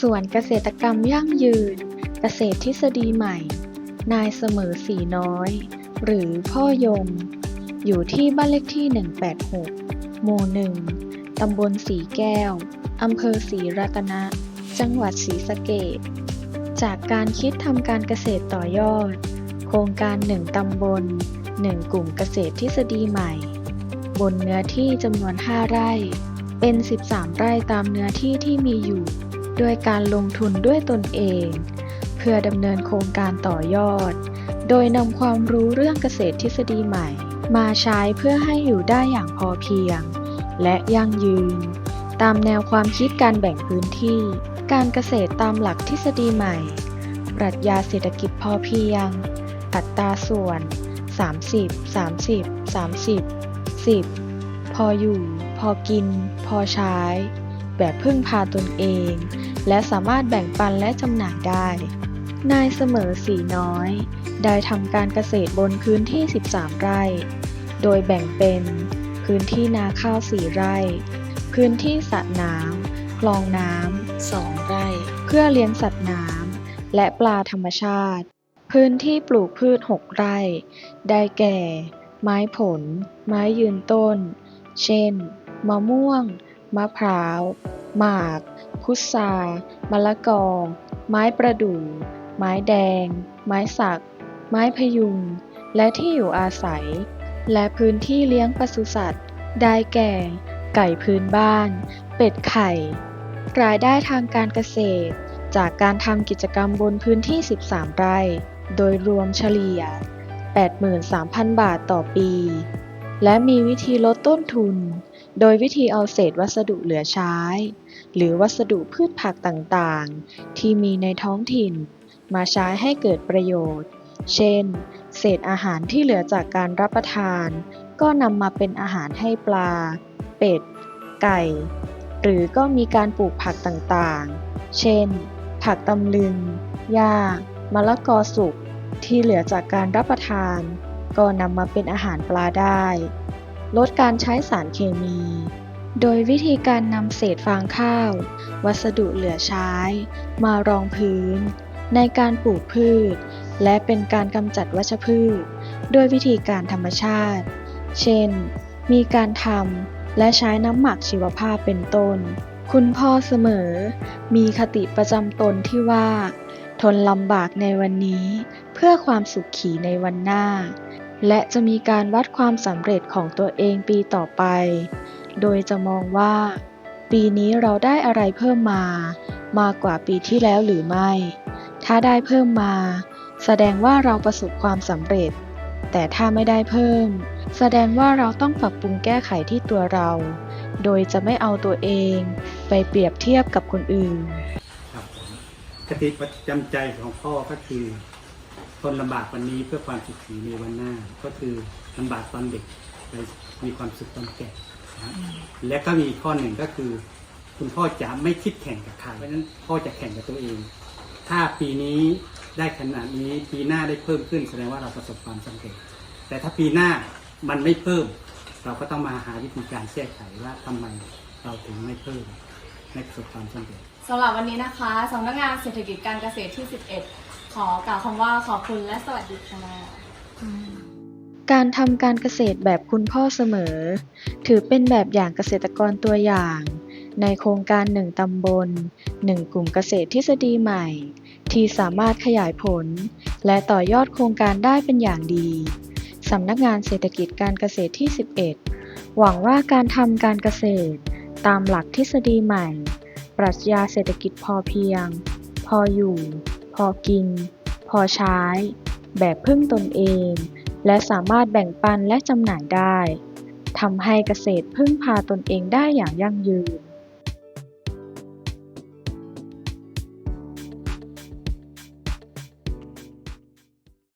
ส่วนเกษตรกรรมยั่งยืน เกษตรทฤษฎีใหม่ นายเสมอสีน้อย หรือพ่อยง อยู่ที่บ้านเลขที่ 186 หมู่หนึ่งตำบลสีแก้ว อำเภอศรีรัตนะ จังหวัดศรีสะเกษจากการคิดทำการเกษตรต่อยอด โครงการหนึ่งตำบลหนึ่งกลุ่มเกษตรทฤษฎีใหม่ บนเนื้อที่จำนวน 5 ไร่ เป็น 13 ไร่ตามเนื้อที่ที่มีอยู่ ด้วยการลงทุนด้วยตนเอง เพื่อดำเนินโครงการต่อยอด โดยนำความรู้เรื่องเกษตรทฤษฎีใหม่ มาใช้เพื่อให้อยู่ได้อย่างพอเพียง และยั่งยืน ตามแนวความคิดการแบ่งพื้นที่ การเกษตรตามหลักทฤษฎีใหม่ ปรัชญาเศรษฐกิจพอเพียง อัตราส่วน 30 30 30 10พออยู่ พอกิน พอใช้ แบบพึ่งพาตนเอง และสามารถแบ่งปันและจำหน่ายได้ นายเสมอสีน้อย ได้ทำการเกษตรบนพื้นที่ 13 ไร่ โดยแบ่งเป็น พื้นที่นาข้าว4ไร่ พื้นที่สระน้ำคลองน้ำ2ไร่ เพื่อเลี้ยงสัตว์น้ำและปลาธรรมชาติ พื้นที่ปลูกพืช 6 ไร่ ได้แก่ ไม้ผล ไม้ยืนต้น เช่น มะม่วง มะพร้าว หมาก พุทรามะละกอ ไม้ประดู่ ไม้แดง ไม้สัก ไม้พยุง และที่อยู่อาศัย และพื้นที่เลี้ยงปศุสัตว์ ได้แก่ ไก่พื้นบ้าน เป็ดไข่ รายได้ทางการเกษตร จากการทำกิจกรรมบนพื้นที่ 13 ไร่ โดยรวมเฉลี่ย 83,000 บาทต่อปี และมีวิธีลดต้นทุน โดยวิธีเอาเศษวัสดุเหลือใช้ หรือวัสดุพืชผักต่างๆ ที่มีในท้องถิ่น มาใช้ให้เกิดประโยชน์ เช่น เศษอาหารที่เหลือจากการรับประทาน ก็นำมาเป็นอาหารให้ปลา เป็ด ไก่ หรือก็มีการปลูกผักต่างๆ เช่น ผักตำลึง หญ้ามะละกอสุกที่เหลือจากการรับประทาน ก็นำมาเป็นอาหารปลาได้ ลดการใช้สารเคมี โดยวิธีการนำเศษฟางข้าว วัสดุเหลือใช้ มารองพื้น ในการปลูกพืช และเป็นการกำจัดวัชพืช ด้วยวิธีการธรรมชาติ เช่น มีการทำและใช้น้ำหมักชีวภาพเป็นต้น คุณพ่อเสมอ มีคติประจำตนที่ว่า ทนลำบากในวันนี้ เพื่อความสุขขีในวันหน้า และจะมีการวัดความสำเร็จของตัวเองปีต่อไป โดยจะมองว่า ปีนี้เราได้อะไรเพิ่มมา มากกว่าปีที่แล้วหรือไม่ ถ้าได้เพิ่มมา แสดงว่าเราประสบความสำเร็จ แต่ถ้าไม่ได้เพิ่ม แสดงว่าเราต้องปรับปรุงแก้ไขที่ตัวเรา โดยจะไม่เอาตัวเองไปเปรียบเทียบกับคนอื่น ครับผมคติประจำใจของพ่อก็คือ ทนลำบากวันนี้เพื่อความสุขสีในวันหน้า ก็คือลำบากตอนเด็กไปมีความสุขตอนแก่นะและก็มีอีกข้อหนึ่งก็คือ คุณพ่อจะไม่คิดแข่งกับใครเพราะฉะนั้นพ่อจะแข่งกับตัวเอง ถ้าปีนี้ได้ขนาดนี้ปีหน้าได้เพิ่มขึ้นแสดงว่าเราประสบความสำเร็จ แต่ถ้าปีหน้ามันไม่เพิ่ม เราก็ต้องมาหาวิธีการแก้ไขว่าทำไมเราถึงไม่เพิ่มไม่ประสบความสำเร็จ สำหรับวันนี้นะคะสำนักงานเศรษฐกิจการเกษตรที่ 11 ขอกล่าวคำว่าขอบคุณและสวัสดีค่ะการทำการเกษตรแบบคุณพ่อเสมอ ถือเป็นแบบอย่างเกษตรกรตัวอย่าง ในโครงการหนึ่งตำบลหนึ่งกลุ่มเกษตรทฤษฎีใหม่ ที่สามารถขยายผล และต่อยอดโครงการได้เป็นอย่างดีสำนักงานเศรษฐกิจการเกษตรที่ 11 หวังว่าการทำการเกษตร ตามหลักทฤษฎีใหม่ ปรัชญาเศรษฐกิจพอเพียง พออยู่ พอกิน พอใช้ แบบพึ่งตนเอง และสามารถแบ่งปันและจำหน่ายได้ทำให้เกษตรพึ่งพาตนเองได้อย่างยั่งยืน